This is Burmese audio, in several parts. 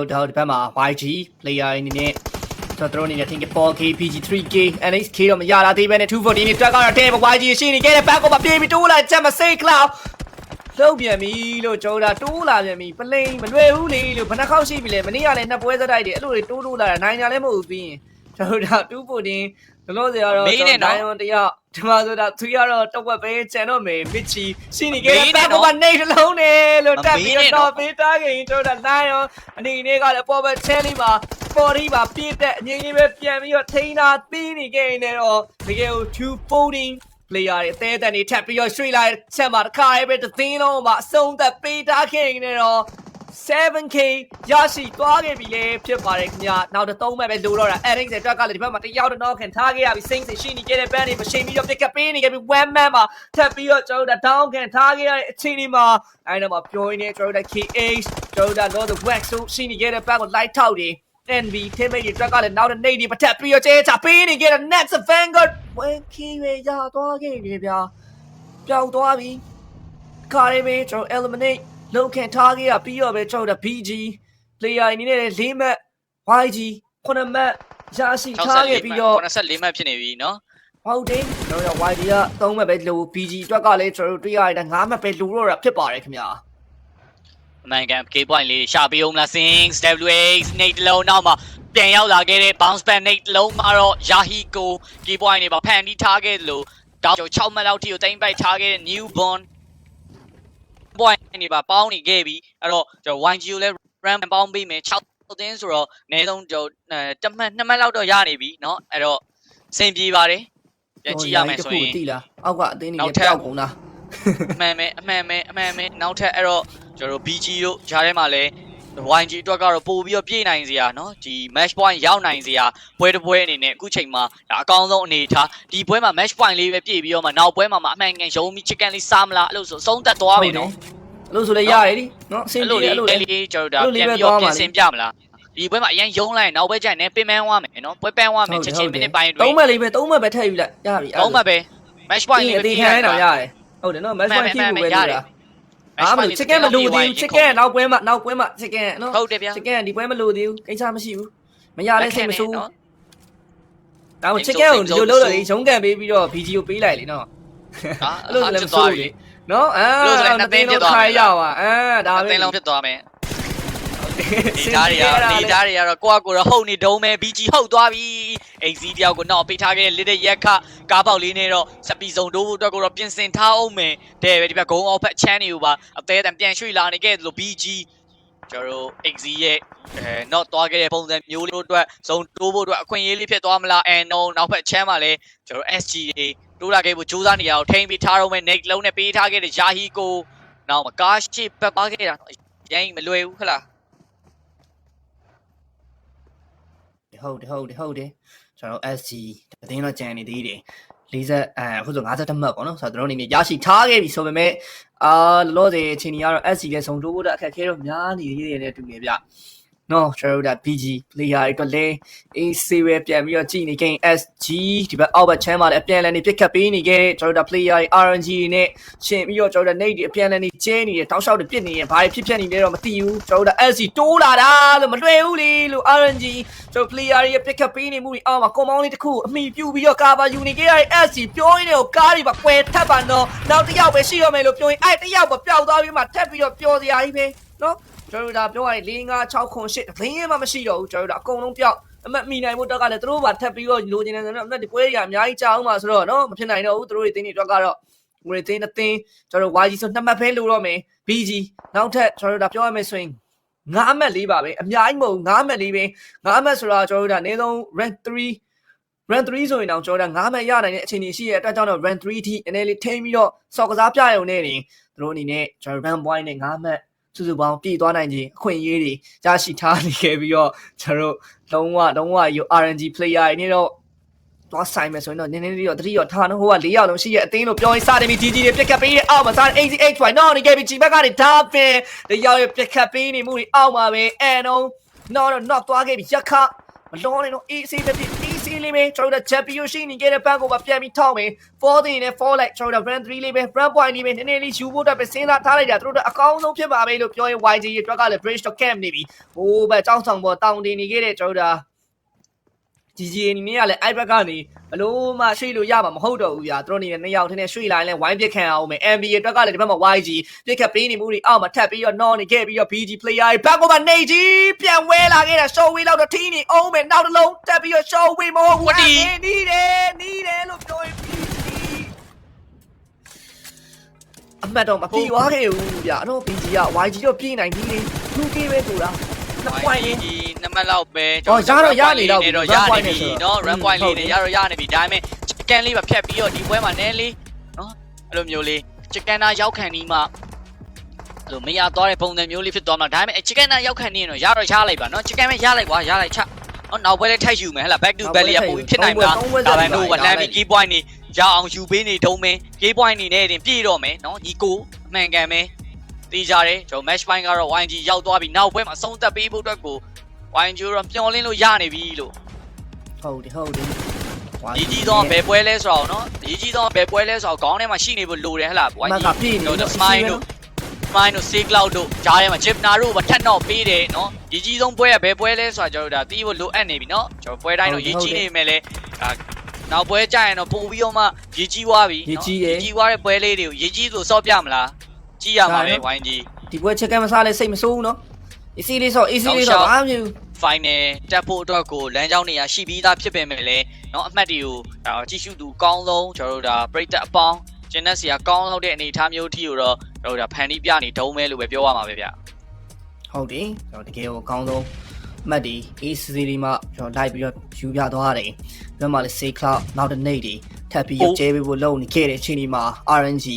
ဟုတ်တော့ဒီဘက်မှာ YG player အနေနဲ့ကျွန်တော်တို့အနေနဲ့ think 4K PG3K NXK တော့မရလာသေးပဲနဲ့240နဲ့တွက်ကတော့တဲ့ YG ရှိနေခဲ့တဲ့ဘက်ကိုမပြေးပြီးတိုးလာချက်မစိတ် cloud လှုပ်ပြန်ပြီလို့ကျွန်တော်တိုးလာပြန်ပြီပလိန်မလွယ်ဘူးလေလို့ဘယ်နှခေါက်ရှိပြီလဲမနေ့ကလည်းနှစ်ပွဲစတိုက်တွေအဲ့လိုတွေတိုးတိုးလာတာနိုင်ကြလည်းမဟုတ်ဘူးပြီးရင် ကျွန်တော်တို့240လောလောဆယ်ကတော့နိုင်ဝန်တယောက်ဒီမှာဆိုတာသူကတော့တော့ဝက်ပဲကျန်တော့မယ်မစ်ချီရှိနေခဲ့တဲ့ဘက်ကိုကနေတစ်လုံးနဲ့လို့တက်ပြီးတော့ပေးထားခင်ကျွန်တော်နိုင်ရောအနေနဲ့ကလည်းပေါ်ပဲချဲလေးပါပေါ်ဒီပါပြည့်တဲ့အငိမ့်လေးပဲပြန်ပြီးတော့ထိန်းတာပြီးနေခဲ့နေတော့တကယ်ကို240 player တွေအသေးအတန်တွေထပ်ပြီးတော့ရွှေ့လိုက်ချက်မှာတစ်ခါရေးပဲတစ်သိန်းလုံးမှာအဆုံးသက်ပေးထားခဲ့နေတော့ 7k ရရှိသွားခဲ့ပြီလေဖြစ်ပါတယ်ခင်ဗျာနောက်တော့သုံးမဲ့ပဲလိုတော့တာ Eric တဲ့အတွက်ကလည်းဒီဘက်မှာတယောက်တော့ခင်ထားခဲ့ရပြီစိမ့်စိရှိနေခဲ့တဲ့ band တွေမချိန်ပြီးတော့ pick up ပေးနေခဲ့ပြီ one man မှာထပ်ပြီးတော့ကျွန်တော်တို့ down ခင်ထားခဲ့ရတဲ့အချိန်ဒီမှာအဲ့တော့မှပြောရင်းနဲ့ကျွန်တော်တို့ KH ကျွန်တော်တို့ Lord the Wax ဆိုရှိနေခဲ့တဲ့ band ကို light ထောက်တယ် NB ထိမိတ်တွေအတွက်ကလည်းနောက်တဲ့နေဒီပထက်ပြီးတော့ကျဲချပေးနေခဲ့တဲ့ Next Vanguard ဝင်ခီရရသွားခဲ့ပြီဗျာပျောက်သွားပြီခါရီမေကျွန်တော် eliminate လုံခံထားခဲ့ရပြီးတော့ပဲကျွန်တော်တို့ BG player အနေနဲ့၄မှတ် YG 9မှတ်ရရှိထားခဲ့ပြီးတော့84မှတ်ဖြစ်နေပြီနော်ဟုတ်တယ်ကျွန်တော်တို့ YG က3မှတ်ပဲလို BG အတွက်ကလည်းကျွန်တော်တို့တွေ့ရတဲ့5မှတ်ပဲလိုတော့တာဖြစ်ပါတယ်ခင်ဗျာအမှန်ကန် K point လေးရှာပေးအောင်လား Sings WX Nate လုံးနောက်မှာပြန်ရောက်လာခဲ့တဲ့ bounce back Nate လုံးမှာတော့ Yahiko K point နေပါဖန်တီးထားခဲ့တယ်လို့တောက်6မှတ်လောက်ထိကိုတင်ပိုက်ထားခဲ့တဲ့ Newborn point နေပါပေါင်းနေခဲ့ပြီအဲ့တော့ကျွန်တော် YG ကိုလည်း ram ပေါင်းပေးမယ်6သင်းဆိုတော့အနည်းဆုံးကျွန်တော်တမှတ်2မှတ်လောက်တော့ရနေပြီเนาะအဲ့တော့စင်ပြေပါတယ်ပြန်ကြည့်ရမယ်ဆိုရင် တိလားအောက်ကအသင်းတွေ နောက်ထပ် ပျောက်ကုန်လား အမှန်ပဲအမှန်ပဲအမှန်ပဲနောက်ထပ်အဲ့တော့ကျွန်တော်တို့ BG တို့ဂျားထဲမှာလဲ YG အတွက်ကတော့ပို့ပြီးတော့ပြေးနိုင်စရာနော်ဒီ match point ရောက်နိုင်စရာပွဲတစ်ပွဲအနေနဲ့အခုချိန်မှာဒါအကောင်းဆုံးအနေထားဒီပွဲမှာ match point လေးပဲပြေးပြီးတော့မှနောက်ပွဲမှာမှအမှန်ကန်ရုံးပြီး chicken လေးစားမလားအဲ့လိုဆိုအဆုံးသက်သွားပြီနော်အဲ့လိုဆိုလည်းရတယ်ဒီနော်အဆင်ပြေတယ်အဲ့လိုလေးကျွန်တော်တို့ဒါပြန်ပြီးတော့ပြင်ဆင်ပြမလားဒီပွဲမှာအရင်ယုံလိုက်နောက်ပဲကြိုက်နေပင်ပန်းဝါမယ်နော်ပွဲပန်းဝါမယ်ချက်ချင်းမိနစ်ပိုင်းတွေသုံးမှတ်လေးပဲသုံးမှတ်ပဲထည့်ယူလိုက်ရပြီသုံးမှတ်ပဲ match point လေးပဲထည့်ရအောင်ရတယ်ဟုတ်တယ်နော် match point ဖြည့်ဖို့ပဲရတယ် အားမ point လို့ chicken မလိုသေးဘူး chicken နောက်ပွဲမှာနောက်ပွဲမှာ chicken နော်ဟုတ်တယ်ဗျာ chicken ဒီပွဲမလိုသေးဘူးကိစ္စမရှိဘူးမရလဲစိတ်မဆိုးနော်ဒါမှ chicken ကိုဒီလိုလုပ်လို့လေရုံးကန်ပေးပြီးတော့ VG ကိုပေးလိုက်လေနော်ဟာအဲ့လိုလည်းမဆိုးလေနော်အာအဲ့လိုဆိုလည်းနှစ်သိန်းဖြစ်သွားမယ်ခိုင်းရပါအာဒါအပဲသိန်းလုံးဖြစ်သွားမယ် ဒီသားတွေကတော့ဒီသားတွေကတော့ကိုကကိုတော့ဟုတ်နေတုံးမယ် BG ဟုတ်သွားပြီအိမ်စီတယောက်ကိုတော့ပေးထားခဲ့တဲ့ little ရက်ခကားပေါက်လေးနဲ့တော့စပီစုံတိုးဖို့အတွက်ကိုတော့ပြင်ဆင်ထားအောင်မယ်တဲ့ပဲဒီဘက်ဂုံအောက်ဖက်ချမ်းနေကိုပါအသေးအတန်ပြန်ရွှေ့လာနေခဲ့တယ်လို့ BG ကျွန်တော်တို့ XZ ရဲ့အဲ not သွားခဲ့တဲ့ပုံစံမျိုးလေးတို့အတွက်ဇုံတိုးဖို့အတွက်အခွင့်အရေးလေးဖြစ်သွားမလား and no နောက်ဖက်ချမ်းမှာလည်းကျွန်တော် SG တွေတိုးလာခဲ့ဖို့ကြိုးစားနေရအောင်ထိမ့်ပြီးထားတော့မယ် neck လုံးနဲ့ပေးထားခဲ့တဲ့ Yahi ကိုနောက်မကားရှိပတ်ပါခဲ့တာရိုင်းမလွယ်ဘူးဟလား ဟုတ်တယ်ဟုတ်တယ်ဟုတ်တယ်ကျွန်တော် SG တသိန်းတော့ကြံနေသေးတယ်40အဲအခုဆို50မှတ်ပေါ့နော်ဆိုတော့တို့အနေနဲ့ရရှိထားခဲ့ပြီဆိုပေမဲ့အာလောဆယ်အချိန်ကြီးကတော့ SG နဲ့ဆုံတိုးဖို့တော့အခက်ခဲတော့များနေသေးတယ်နဲ့တူနေဗျ နော်ကျွန်တော်တို့ဒါ BG player တွေအတွက်လည်း AC ပဲပြန်ပြီးတော့ကြည်နေခင် SG ဒီဘက်အောက်ဘက်ချမ်းမှာလည်းအပြန်လည်နေပစ်ခတ်ပေးနေခဲ့တဲ့ကျွန်တော်တို့ဒါ player တွေ RNG တွေနဲ့ရှင်ပြီးတော့ကျွန်တော်တို့ Nate တွေအပြန်လည်နေကျဲနေတယ်တောက်လျှောက်တွေပစ်နေရင်ဘာတွေဖြစ်ဖြစ်နေလဲတော့မသိဘူးကျွန်တော်တို့ဒါ SG တိုးလာတာလို့မတွေ့ဘူးလေလို့ RNG ကျွန်တော် player တွေရဲ့ pick up ပေးနေမှုတွေအောက်မှာကွန်မောင်းလေးတစ်ခုအမိပြုတ်ပြီးတော့ cover ယူနေခဲ့ရတဲ့ SG ပြောရင်းနဲ့ကိုကားတွေပါကွယ်ထပ်ပါတော့နောက်တစ်ယောက်ပဲရှိတော့မယ်လို့ပြောရင်အဲ့တစ်ယောက်ပဲပျောက်သွားပြီးမှထပ်ပြီးတော့ပျော်စရာကြီးပဲနော် ကျွန်တော်တို့ဒါပြောရရင်4 5 6ခွန်8ဘင်းရင်မှမရှိတော့ဘူးကျွန်တော်တို့ဒါအကုန်လုံးပျောက်အမတ်မိနိုင်ဖို့တော့ကလည်းသူတို့ပါထပ်ပြီးတော့လိုချင်တယ်ဆိုတော့အမတ်ဒီပွဲကြီးအများကြီးကြာအောင်ပါဆိုတော့နော်မဖြစ်နိုင်တော့ဘူးသူတို့တွေတင်းနေတော့ကတော့ငွေတင်းတစ်တင်းကျွန်တော်တို့ YG ဆိုနှစ်မှတ်ဖဲလိုတော့မယ် BG နောက်ထပ်ကျွန်တော်တို့ဒါပြောရမယ်ဆိုရင်ငါးအမှတ်လေးပါပဲအများကြီးမဟုတ်ငါးအမှတ်လေးပဲငါးအမှတ်ဆိုတာကျွန်တော်တို့ဒါအနည်းဆုံး rank 3 run 3ဆိုရင်တော့ကျွန်တော်တို့9မှတ်ရနိုင်တဲ့အခြေအနေရှိရဲ့အတွက်ကြောင့်တော့ run 3ထိအနေလေးထိန်းပြီးတော့စော်ကစားပြရုံနဲ့နေသူတို့အနေနဲ့ကျွန်တော် run point နဲ့9မှတ် စုစုပေါင်းပြည့်သွားနိုင်ခြင်းအခွင့်အရေးတွေရရှိထားနေခဲ့ပြီးတော့ကျွန်တော်တို့လုံးဝလုံးဝယူ RNG player တွေနေတော့သွားဆိုင်မယ်ဆိုရင်တော့နည်းနည်းလေးတော့တတိယထားနော်ဟိုက၄ရောက်လုံးရှိရဲ့အသင်းလို့ပြောရင်စတယ်ပြီး GG တွေပြက်ခတ်ပေးတဲ့အောက်မှာစတယ် ACH ဖိုင်နော်နေခဲ့ပြီး G ဘက်ကနေဒါပင်တရောက်ရပြက်ခတ်ပေးနေမှုတွေအောက်မှာပဲအဲတော့နော်တော့ knock သွားခဲ့ပြီးရက်ခမလောနေတော့ AC ပဲဖြစ် AC easy လေးပဲကျွန်တော်တို့ champion ရှိနေခဲ့တဲ့ဘက်ကိုပါပြန်ပြီးထောက်မယ်14နဲ့4လိုက်ကျွန်တော်တို့ run 3လေးပဲ run point လေးပဲနည်းနည်းလေးယူဖို့အတွက်ပဲစဉ်းစားထားလိုက်တာသူတို့အကောင်းဆုံးဖြစ်ပါပဲလို့ပြောရင် YG ရဲ့အတွက်ကလည်း bridge to camp နေပြီဟိုးဘက်ចောင်းဆောင်ပေါ်တောင်းတင်နေခဲ့တဲ့ကျွန်တော်တို့ ကြီးကြီးအနေနဲ့ကလည်းအိုက်ဘက်ကနေဘလို့မှရွှေ့လို့ရမှာမဟုတ်တော့ဘူးဗျာသူတို့အနေနဲ့နှစ်ယောက်ထင်းနဲ့ရွှေ့လိုက်လဲဝိုင်းပစ်ခံအောင်မယ် MB အတွက်ကလည်းဒီဘက်မှာ YG ပြစ်ခတ်ပေးနေမှုတွေအောက်မှာထပ်ပြီးတော့နော်နေခဲ့ပြီးတော့ BG player တွေဘက်ကမှနေကြီးပြန်ဝဲလာခဲ့တာ show way လောက်တော့ထင်းနေအောင်မယ်နောက်တစ်လုံးတက်ပြီးတော့ show way မဟုတ်ဘူးနီးတယ်နီးတယ်လို့ပြောရင် BG အမှတ်တော့မပြေသွားခဲ့ဘူးဗျာအဲ့တော့ BG က YG တော့ပြေးနိုင်ပြီးလေ 2K ပဲဆိုတာ နှစ်ပွိုင်းလေး ဒီနံပါတ်လောက်ပဲ အော်ရတော့ရနေတော့ပြီ တော့ရ run နေ point ပြီ နဲ့ဆိုတော့ เนาะ run อืม point ဟုတ် လေး တယ် နေရတော့ရနေပြီဒါပေမဲ့ chicken လေးပါဖြတ်ပြီးတော့ဒီပွဲမှာနည်းလေးเนาะအဲ့လိုမျိုးလေး chicken သားရောက်ခံဒီမှအဲ့လိုမရသွားတဲ့ပုံစံမျိုးလေးဖြစ်သွားမှာဒါပေမဲ့ chicken သားရောက်ခံနေရင်တော့ရတော့ရလိုက်ပါเนาะ chicken ပဲရလိုက်ကွာရလိုက်ချဟောနောက်ပွဲလေးထိုက်ယူမယ်ဟဲ့လား back to back လေးကပိုပြီးဖြစ်နိုင်မလားဒါပေမဲ့တို့ကလမ်းပြီး key point နေရအောင်ယူပေးနေတုံးမယ် key point နေနဲ့တင်ပြည့်တော့မယ်เนาะညီကိုအမှန်ကန်မယ် တေးကြတယ်ကျွန်တော် match point ကတော့ YG ရောက်သွားပြီနောက်ပွဲမှာအဆုံးသက်ပေးဖို့အတွက်ကို YG တော့မျောလင်းလို့ရနေပြီလို့ဟုတ်တယ်ဟုတ်တယ်ရည်ကြီးတော့ဘယ်ပွဲလဲဆိုတော့နော်ရည်ကြီးတော့ဘယ်ပွဲလဲဆိုတော့ခေါင်းထဲမှာရှိနေဖို့လိုတယ်ဟလား YG တို့ smile တို့ smile တို့ sea cloud တို့ကြားထဲမှာ chipnar တို့မထက်တော့ပေးတယ်နော်ရည်ကြီးဆုံးပွဲကဘယ်ပွဲလဲဆိုတော့ကျွန်တော်ဒါသိဖို့လိုအပ်နေပြီနော်ကျွန်တော်ပွဲတိုင်းတော့ရည်ကြီးနေမယ်လေဒါနောက်ပွဲကြရင်တော့ပို့ပြီးတော့မှရည်ကြီးွားပြီနော်ရည်ကြီးွားတဲ့ပွဲလေးတွေကိုရည်ကြီးဆိုစော့ပြမလား ကြည့်ရမှာပဲ YG ဒီပွဲချက်ကမစားလဲစိတ်မဆိုးဘူးနော် easy လေးဆို easy လေးဆိုဘာမှမဖြစ်ဘူး final တက်ဖို့အတွက်ကိုလမ်းကြောင်းနေရာရှိပြီးသားဖြစ်ပေမဲ့လည်းเนาะအမှတ်တွေကိုဒါကြည့်ရှုသူကောင်းဆုံးကျွန်တော်တို့ဒါပြိတက်အပေါင်းကျင်းတဲ့စီကကောင်းလောက်တဲ့အနေအထားမျိုးအထိကိုတော့ကျွန်တော်တို့ဒါဖန်တီးပြနေဒုံးမဲလို့ပဲပြောရမှာပဲဗျ ဟုတ်တယ်ကျွန်တော်တကယ်ကိုအကောင်းဆုံးမှတ်ဒီ easy လေးမှကျွန်တော်လိုက်ပြီးတော့ယူပြသွားတယ်ဘယ်မှာလဲ say cloud နောက်တစ်နေ့တွေထပ်ပြီးကျဲပေးဖို့လုပ်နေခဲ့တဲ့အချိန်ဒီမှာ RNG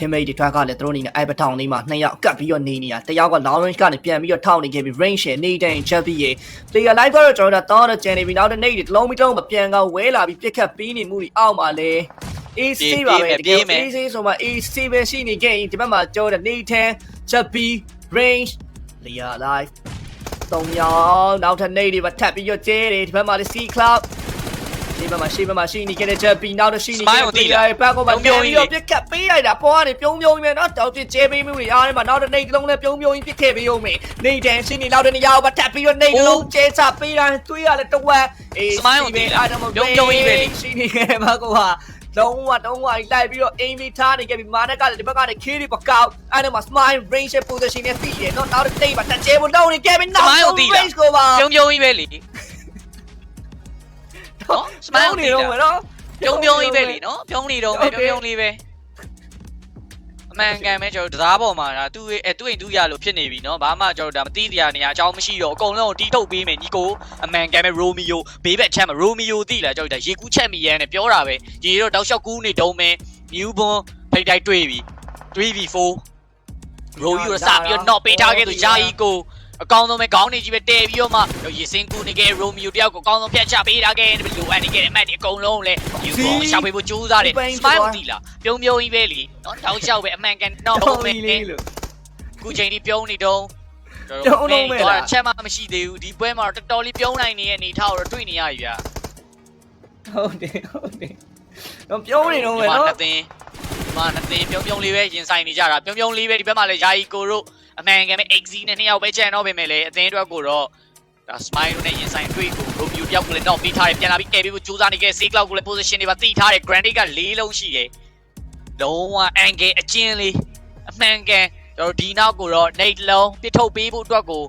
teammate တွေထွက်ကလည်းသူတို့အနေနဲ့ iPad ထောင်လေးမှာနှစ်ယောက်ကပ်ပြီးတော့နေနေတာတယောက်က long range ကနေပြန်ပြီးတော့ထောင်နေခဲ့ပြီး range နဲ့နေတိုင်းချက်ပြီးရေ player live ကတော့ကျွန်တော်တို့တောင်းတော့ကျန်နေပြီနောက်တစ်နေ့တွေတစ်လုံးမတုံးမပြန်ကောင်းဝဲလာပြီးပြစ်ခတ်ပြီးနေမှုတွေအောက်မှာလဲ AC ပါပဲတကယ် AC ဆိုမှ AC ပဲရှိနေခဲ့ရင်ဒီဘက်မှာကျော်တဲ့နေထန်ချက်ပြီး range player live တုံယောင်နောက်ထပ်နေတွေပါထပ်ပြီးတော့ကျဲတယ်ဒီဘက်မှာလဲ C cloud ဒီဘက်မှာရှိဘက်မှာရှိနေခဲ့တဲ့ချက်ပြီးနောက်တော့ရှိနေခဲ့တဲ့ player ဘက်ကောပါပြန်ပြီးတော့ပြစ်ခတ်ပေးလိုက်တာပေါ်ကနေပြုံးပြုံးကြီးပဲနော်တောက်ပြစ်ကျဲပေးမှုတွေအားထဲမှာနောက်တစ်နေ့တစ်လုံးလဲပြုံးပြုံးကြီးပြစ်ခဲ့ပေးအောင်မေနေတန်ရှိနေနောက်တဲ့နေရာကိုပါထပ်ပြီးတော့နေတစ်လုံးကျဲချပေးတာတွေးရလဲတဝက်အေးရှိနေခဲ့တဲ့ဘက်ကောပါလုံးဝတုံးဝိုင်းလိုက်ပြီးတော့ aim ထားနေခဲ့ပြီးမာနက်ကလည်းဒီဘက်ကနေ kill တွေပကောက်အဲ့ဒါမှာ smile range position နဲ့ပြီးတယ်နော်နောက်တစ်နေ့ပါတက်ကျဲဖို့လုံးနေခဲ့ပြီးနောက် range ကိုပါပြုံးပြုံးကြီးပဲလေ နော် smile နေတော့မနော်ပြုံးပြုံးကြီးပဲလေနော်ပြုံးနေတော့ပဲပြုံးပြုံးလေးပဲအမှန်ကန်ပဲကျွန်တော်တရားပေါ်မှာဒါသူ့ရဲ့အဲသူ့အိမ်သူ့ရလို့ဖြစ်နေပြီနော်ဘာမှကျွန်တော်ဒါမသိတရားနေရအကြောင်းမရှိတော့အကုန်လုံးကိုတီးထုတ်ပေးမယ်ညီကိုအမှန်ကန်ပဲရိုမီယိုဘေးဘက်ချက်မှာရိုမီယိုသိလားကျွန်တော်ဒါရေကူးချက်မီရန်နဲ့ပြောတာပဲရေတော့တောက်လျှောက်ကူးနေတုံးမယ်မြူးဘွန်းဖိတ်တိုက်တွေးပြီတွေးပြီ4ရိုယူရစပြီးတော့ knock ပေးထားခဲ့သူယာယီကို အကောင်းဆုံးပဲခေါင်းနေကြီးပဲတဲပြီးတော့မှရေစင်းကူနေခဲ့ရိုမီယိုတယောက်ကိုအကောင်းဆုံးဖြတ်ချပေးထားခဲ့တယ်လိုအပ်နေခဲ့တဲ့အမတ်ဒီအကုန်လုံးလဲယူကိုရှာပေးဖို့ကြိုးစားတယ် smile တီလားပြုံးပြုံးကြီးပဲလီနော်တောက်လျှောက်ပဲအမှန်ကန်တော့တော့ဟုတ်မီမယ်လေးလို့ခုချိန်ဒီပြုံးနေတော့ပြုံးလုံးမဲ့လားချက်မှမရှိသေးဘူးဒီပွဲမှာတော့တော်တော်လေးပြုံးနိုင်နေတဲ့အနေထားကိုတော့တွေ့နေရပြီဗျာဟုတ်တယ်ဟုတ်တယ်တော့ပြောနေတော့မယ်ဒီမှာနော်နှစ်သင်းဒီမှာနှစ်သင်းပြုံးပြုံးလေးပဲရင်ဆိုင်နေကြတာပြုံးပြုံးလေးပဲဒီဘက်မှာလည်းယာယီကိုတို့ အမှန်ကန်ပဲ XZ နဲ့နှစ်ယောက်ပဲချန်တော့ပြင်မဲ့လေအသင်းအတွက်ကိုတော့ဒါ smile နဲ့ရင်ဆိုင်တွေ့ကို Romeo တယောက်ကိုလည်းတော့ပေးထားတယ်ပြန်လာပြီးကယ်ပြီးကိုစူးစမ်းနေခဲ့ C cloud ကိုလည်း position တွေပါတိထားတယ် Granite က၄လုံးရှိတယ်လုံးဝ angle အကျဉ်းလေးအမှန်ကန်ကျွန်တော်ဒီနောက်ကိုတော့ Nate လုံးပစ်ထုတ်ပေးဖို့အတွက်ကို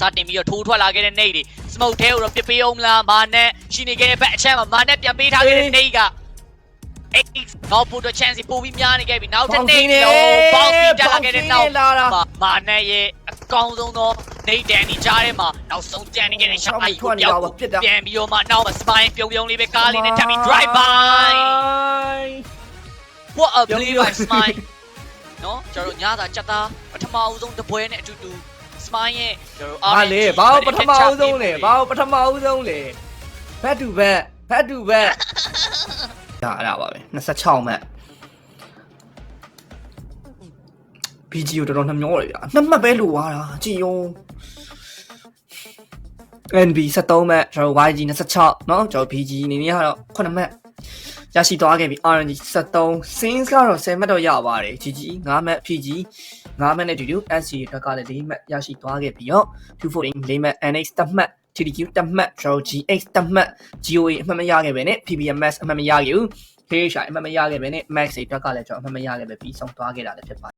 စတင်ပြီးတော့ထိုးထွက်လာခဲ့တဲ့ Nate တွေ smoke ထဲကိုတော့ပစ်ပေးအောင်မလားမာနဲ့ရှိနေခဲ့တဲ့ဘက်အချက်မှာမာနဲ့ပြန်ပေးထားခဲ့တဲ့ Nate က X နောက်ပို့တော့ chance ပို့ပြီးများနေခဲ့ပြီနောက်တစ်နေ့လုံးပေါင်းပြီးတက်လာခဲ့တဲ့နောက်လာတာမာမာနဲ့ရဲ့အကောင်းဆုံးသောနေတန်ဒီကြားထဲမှာနောက်ဆုံးတန်နေခဲ့တဲ့ရှောက်အိုက်ကိုပြောက်ကိုပြန်ပြီးတော့မှနောက်မှာ spine ပြုံပြုံလေးပဲကားလေးနဲ့ထပ်ပြီး drive by what a play by spine နော်ကျွန်တော်တို့ညသာချက်သားပထမအဦးဆုံးတပွဲနဲ့အတူတူ spine ရဲ့ကျွန်တော်တို့ဘာလဲဘာပထမအောင်ဆုံးလဲဘာပထမအောင်ဆုံးလဲဘတ်တူဘတ်ဘတ်တူဘတ် ဒါအဲ့ဒါပါပဲ26မှတ် BG ကိုတော်တော်နှမျောတယ်ဗျာနှစ်မှတ်ပဲလိုသွားတာကြည်ယုံ NB 73မှတ်ကျွန်တော် YG 26เนาะကျွန်တော် BG အနေနဲ့ကတော့9မှတ်ရရှိသွားခဲ့ပြီ RNG 73 Sins ကတော့10မှတ်တော့ရပါတယ် GG 9မှတ် PG 9မှတ်နဲ့တူတူ SG အတွက်ကလည်း4မှတ်ရရှိသွားခဲ့ပြီးတော့214 4မှတ် NX တစ်မှတ် TDQ တစ်မှတ်ကျွန်တော် GX တစ်မှတ် GOA အမှတ်မရခဲ့ပဲနဲ့ PBMS အမှတ်မရခဲ့ဘူး KHI အမှတ်မရခဲ့ပဲနဲ့ Max အတွက်ကလည်းကျွန်တော်အမှတ်မရခဲ့ပဲပြီးဆုံးသွားခဲ့တာလည်းဖြစ်ပါ